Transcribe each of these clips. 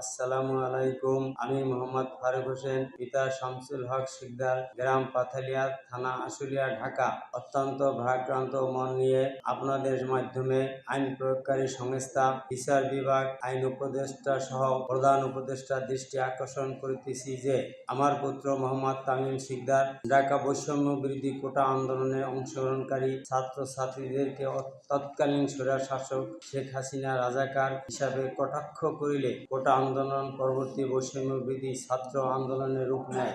আসসালামু আলাইকুম। আমি মোহাম্মদ ফারুক হোসেন, পিতা শামসুল হক শিকদার, গ্রাম পাথালিয়া, থানা আশুলিয়া, ঢাকা। অত্যন্ত ভারাক্রান্ত মন নিয়ে আপনাদের মাধ্যমে আইন প্রয়োগকারী সংস্থা, বিচার বিভাগ, আইন উপদেষ্টা সহ প্রধান উপদেষ্টার দৃষ্টি আকর্ষণ করিতেছি যে, আমার পুত্র মোহাম্মদ তামিম শিকদার ঢাকা বৈষম্য বিরোধী কোটা আন্দোলনে অংশগ্রহণকারী ছাত্র ছাত্রীদেরকে তৎকালীন স্বৈরার শাসক শেখ হাসিনা রাজাকার হিসাবে কটাক্ষ করিলে কোটা আন্দোলন, পরবর্তী বৈষম্য বিরোধী ছাত্র আন্দোলনের রূপ নেয়।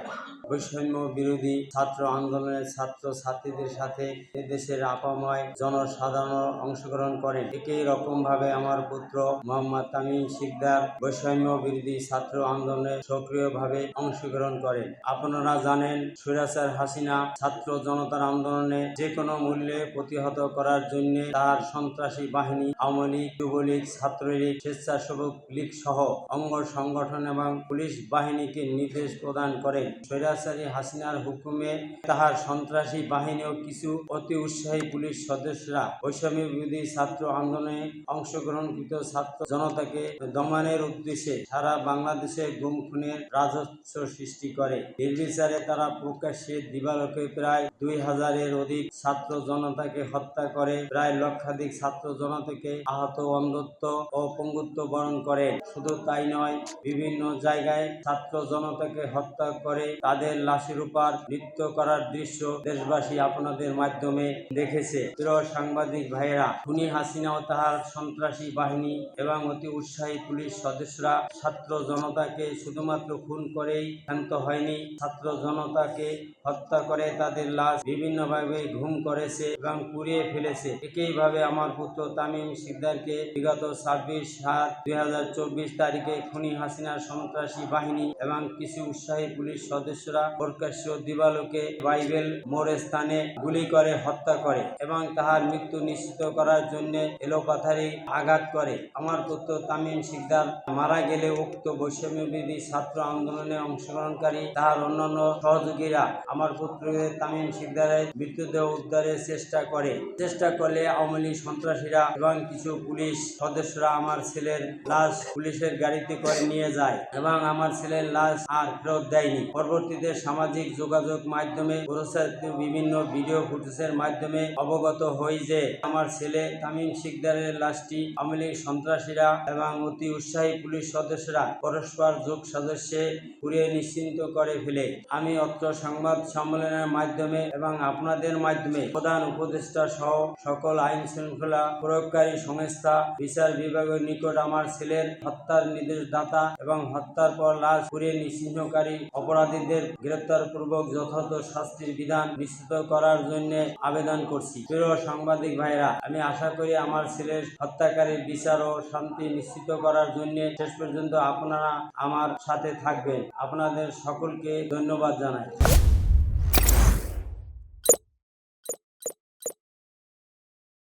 বৈষম্য বিরোধী ছাত্র আন্দোলনের ছাত্র ছাত্রীদের সাথে দেশের আপাময় জনসাধারণ অংশগ্রহণ করেন। একই রকম ভাবে আমার পুত্র মোহাম্মদ তামিম শিকদার বৈষম্য বিরোধী ছাত্র আন্দোলনে সক্রিয়ভাবে অংশগ্রহণ করেন। আপনারা জানেন, সুরাচার হাসিনা ছাত্র জনতার আন্দোলনে যে কোনো মূল্যে প্রতিহত করার জন্য তার সন্ত্রাসী বাহিনী, আওয়ামী লীগ, যুবলীগ, ছাত্রলীগ, স্বেচ্ছাসেবক লীগ সহ অঙ্গ সংগঠন এবং পুলিশ বাহিনীকে নির্দেশ প্রদান করেন। স্বৈরাচারী হাসিনার হুকুমে তাহার সন্ত্রাসী বাহিনী ও কিছু অতি উৎসাহী পুলিশ সদস্যরা বৈষম্য বিরোধী ছাত্র আন্দোলনে অংশগ্রহণকৃত ছাত্র জনতাকে দমনের উদ্দেশ্যে সারা বাংলাদেশে গুম, খুনের রাজস্ব সৃষ্টি করে। নির্বিচারে তারা প্রকাশ্যে দিবালোকে প্রায় দুই হাজারের অধিক ছাত্র জনতাকে হত্যা করে, প্রায় লক্ষাধিক ছাত্র জনতাকে আহত, অন্ধত্ব ও পঙ্গুত্ব বরণ করে শুধু তাই নয়। বিভিন্ন জায়গায় ছাত্র জনতাকে হত্যা করে তাদের লাশের উপর নৃত্য করার দৃশ্য দেশবাসী আপনাদের মাধ্যমে দেখেছে। প্রিয় সাংবাদিক ভাইয়েরা, খুনি হাসিনা ও তাহার সন্ত্রাসী বাহিনী এবং অতি উৎসাহী পুলিশ সদস্যরা ছাত্র জনতাকে শুধুমাত্র খুন করেই শান্ত হয়নি। ছাত্র জনতাকে হত্যা করে তাদের লাশ বিভিন্নভাবে ঘুম করেছে এবং পুড়িয়ে ফেলেছে। একইভাবে আমার পুত্র তামিম সিকদারকে বিগত ছাব্বিশ সাত দুই তারিখে খুনি হাসিনার সন্ত্রাসী বাহিনী এবং কিছু উৎসাহী পুলিশ সদস্যরা প্রকাশ্য দিবালোকে বাইবেল মোড় স্থানে গুলি করে হত্যা করে এবং তাহার মৃত্যু নিশ্চিত করার জন্য এলোপাথারি আঘাত করে। আমার পুত্র তামিম সিকদার মারা গেলে উক্ত বৈষম্য বিরোধী ছাত্র আন্দোলনে অংশগ্রহণকারী তাহার অন্যান্য সহযোগীরা আমার পুত্রকে তামিম সিকদারের মৃতদেহ উদ্ধারের চেষ্টা করে। চেষ্টা করলে আওয়ামী সন্ত্রাসীরা এবং কিছু পুলিশ সদস্যরা আমার ছেলের লাশ পুলিশের গাড়িতে করে নিয়ে যায় এবং আমার ছেলের লাশ আর ফেরত দেয়নি। পরবর্তীতে সামাজিক যোগাযোগ মাধ্যমে বিভিন্ন ভিডিও ফুটেজের মাধ্যমে অবগত হই যে আমার ছেলে তামিম শিকদারের লাশটি আওয়ামী লীগ সন্ত্রাসীরা এবং অতি উৎসাহী পুলিশ সদস্যরা পরস্পর যোগ সদস্যে পুড়িয়ে নিশ্চিন্ত করে ফেলে। আমি অত্র সংবাদ সম্মেলনের মাধ্যমে এবং আপনাদের মাধ্যমে প্রধান উপদেষ্টা সহ সকল আইন শৃঙ্খলা প্রয়োগকারী সংস্থা, বিচার বিভাগের নিকট আমার ছেলের হত্যার নির্দেশদাতা এবং হত্যার পর লাশ পুড়িয়ে নিশ্চিহ্নকারী অপরাধীদের গ্রেপ্তার পূর্বক যথাযথ শাস্তির বিধান নিশ্চিত করার জন্য আবেদন করছি। প্রিয় সাংবাদিক ভাইরা আমি আশা করি আমার ছেলের হত্যাকারীর বিচার ও শান্তি নিশ্চিত করার জন্য শেষ পর্যন্ত আপনারা আমার সাথে থাকবেন। আপনাদের সকলকে ধন্যবাদ জানাই।